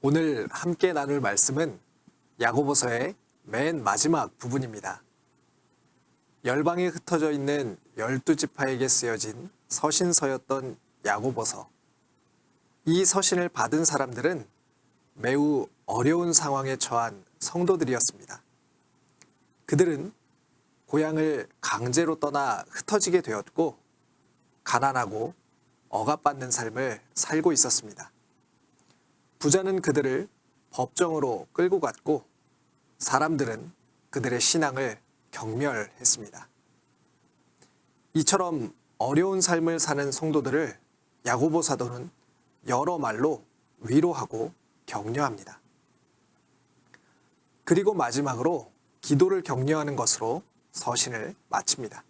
오늘 함께 나눌 말씀은 야고보서의 맨 마지막 부분입니다. 열방에 흩어져 있는 열두 지파에게 쓰여진 서신서였던 야고보서. 이 서신을 받은 사람들은 매우 어려운 상황에 처한 성도들이었습니다. 그들은 고향을 강제로 떠나 흩어지게 되었고 가난하고 억압받는 삶을 살고 있었습니다. 부자는 그들을 법정으로 끌고 갔고 사람들은 그들의 신앙을 경멸했습니다. 이처럼 어려운 삶을 사는 성도들을 야고보 사도는 여러 말로 위로하고 격려합니다. 그리고 마지막으로 기도를 격려하는 것으로 서신을 마칩니다.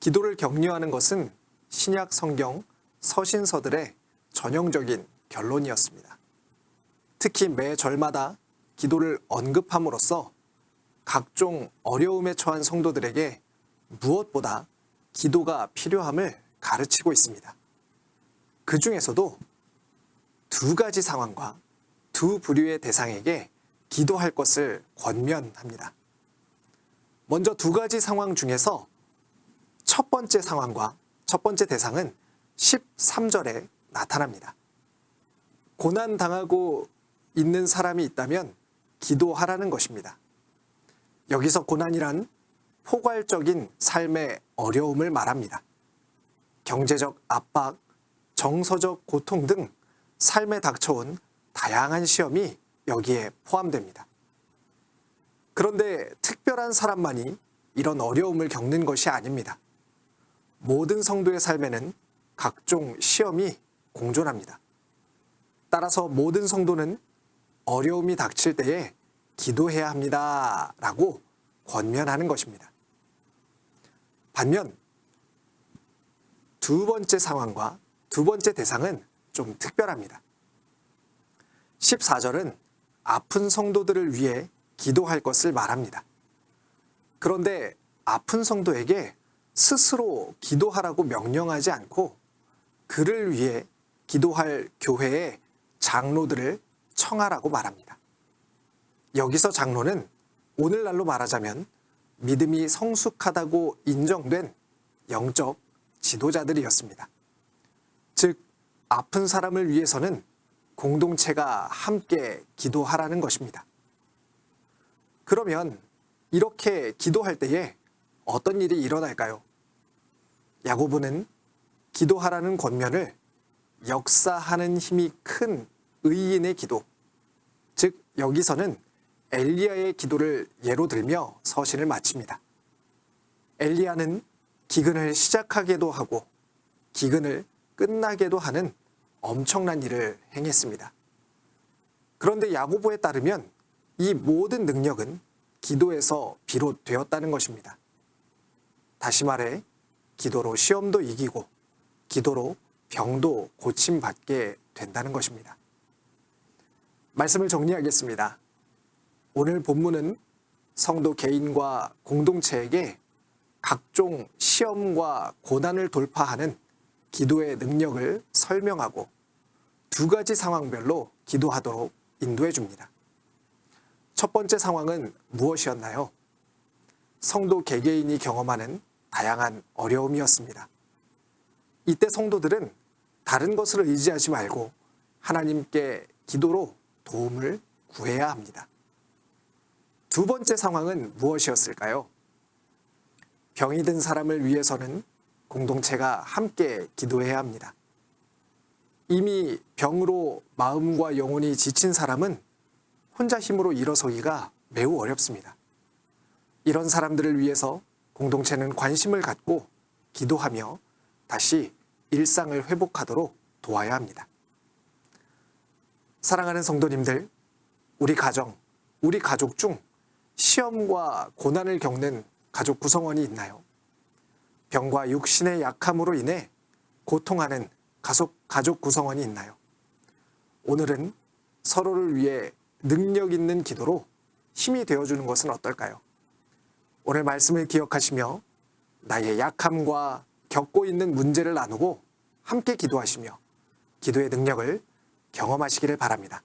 기도를 격려하는 것은 신약 성경 서신서들의 전형적인 결론이었습니다. 특히 매 절마다 기도를 언급함으로써 각종 어려움에 처한 성도들에게 무엇보다 기도가 필요함을 가르치고 있습니다. 그 중에서도 두 가지 상황과 두 부류의 대상에게 기도할 것을 권면합니다. 먼저 두 가지 상황 중에서 첫 번째 상황과 첫 번째 대상은 13절에 나타납니다. 고난 당하고 있는 사람이 있다면 기도하라는 것입니다. 여기서 고난이란 포괄적인 삶의 어려움을 말합니다. 경제적 압박, 정서적 고통 등 삶에 닥쳐온 다양한 시험이 여기에 포함됩니다. 그런데 특별한 사람만이 이런 어려움을 겪는 것이 아닙니다. 모든 성도의 삶에는 각종 시험이 공존합니다. 따라서 모든 성도는 어려움이 닥칠 때에 기도해야 합니다. 라고 권면하는 것입니다. 반면 두 번째 상황과 두 번째 대상은 좀 특별합니다. 14절은 아픈 성도들을 위해 기도할 것을 말합니다. 그런데 아픈 성도에게 스스로 기도하라고 명령하지 않고 그를 위해 기도할 교회의 장로들을 청하라고 말합니다. 여기서 장로는 오늘날로 말하자면 믿음이 성숙하다고 인정된 영적 지도자들이었습니다. 즉, 아픈 사람을 위해서는 공동체가 함께 기도하라는 것입니다. 그러면 이렇게 기도할 때에 어떤 일이 일어날까요? 야고보는 기도하라는 권면을 역사하는 힘이 큰 의인의 기도, 즉 여기서는 엘리야의 기도를 예로 들며 서신을 마칩니다. 엘리야는 기근을 시작하게도 하고 기근을 끝나게도 하는 엄청난 일을 행했습니다. 그런데 야고보에 따르면 이 모든 능력은 기도에서 비롯되었다는 것입니다. 다시 말해 기도로 시험도 이기고 기도로 병도 고침받게 된다는 것입니다. 말씀을 정리하겠습니다. 오늘 본문은 성도 개인과 공동체에게 각종 시험과 고난을 돌파하는 기도의 능력을 설명하고 두 가지 상황별로 기도하도록 인도해 줍니다. 첫 번째 상황은 무엇이었나요? 성도 개개인이 경험하는 다양한 어려움이었습니다. 이때 성도들은 다른 것을 의지하지 말고 하나님께 기도로 도움을 구해야 합니다. 두 번째 상황은 무엇이었을까요? 병이 든 사람을 위해서는 공동체가 함께 기도해야 합니다. 이미 병으로 마음과 영혼이 지친 사람은 혼자 힘으로 일어서기가 매우 어렵습니다. 이런 사람들을 위해서 공동체는 관심을 갖고 기도하며 다시 일상을 회복하도록 도와야 합니다. 사랑하는 성도님들, 우리 가정, 우리 가족 중 시험과 고난을 겪는 가족 구성원이 있나요? 병과 육신의 약함으로 인해 고통하는 가족, 가족 구성원이 있나요? 오늘은 서로를 위해 능력 있는 기도로 힘이 되어주는 것은 어떨까요? 오늘 말씀을 기억하시며 나의 약함과 겪고 있는 문제를 나누고 함께 기도하시며 기도의 능력을 경험하시기를 바랍니다.